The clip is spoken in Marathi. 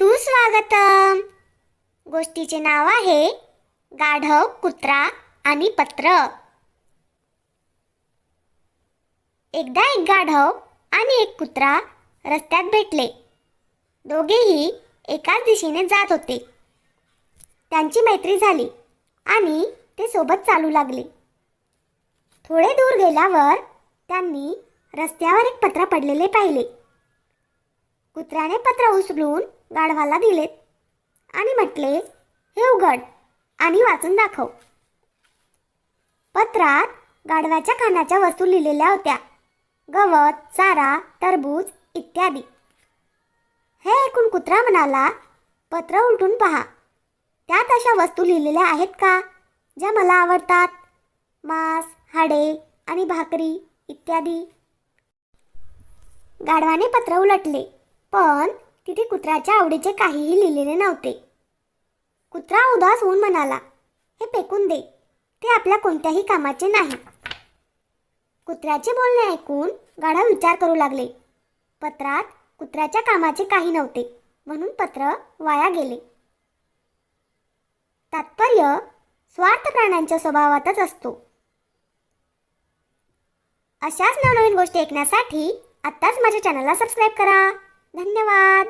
सुस्वागतम. गोष्टीचे नाव आहे गाढव कुत्रा आणि पत्र. एकदा एक गाढव आणि एक कुत्रा रस्त्यात भेटले. दोघेही एकाच दिशेने जात होते. त्यांची मैत्री झाली आणि ते सोबत चालू लागले. थोडे दूर गेल्यावर त्यांनी रस्त्यावर एक पत्र पडलेले पाहिले. कुत्र्याने पत्र उचलून गाढवाला दिलेत आणि म्हटले हे उघड आणि वाचून दाखव. पत्रात गाढवाच्या खाण्याच्या वस्तू लिहिलेल्या होत्या. गवत चारा टरबूज इत्यादी. हे ऐकून कुत्रा म्हणाला पत्र उलटून पहा. त्यात अशा वस्तू लिहिलेल्या आहेत का ज्या मला आवडतात? मांस हाडे आणि भाकरी इत्यादी. गाढवाने पत्र उलटले. पण तिथे कुत्र्याच्या आवडीचे काहीही लिहिलेले नव्हते. कुत्रा उदास होऊन म्हणाला हे फेकून दे. ते आपल्या कोणत्याही कामाचे नाही. कुत्र्याचे बोलणे ऐकून गाढा विचार करू लागले. पत्रात कुत्र्याच्या कामाचे काही नव्हते म्हणून पत्र वाया गेले. तात्पर्य स्वार्थ प्राण्यांच्या स्वभावातच असतो. अशाच नवनवीन गोष्टी ऐकण्यासाठी आत्ताच माझ्या चॅनलला सबस्क्राईब करा. धन्यवाद.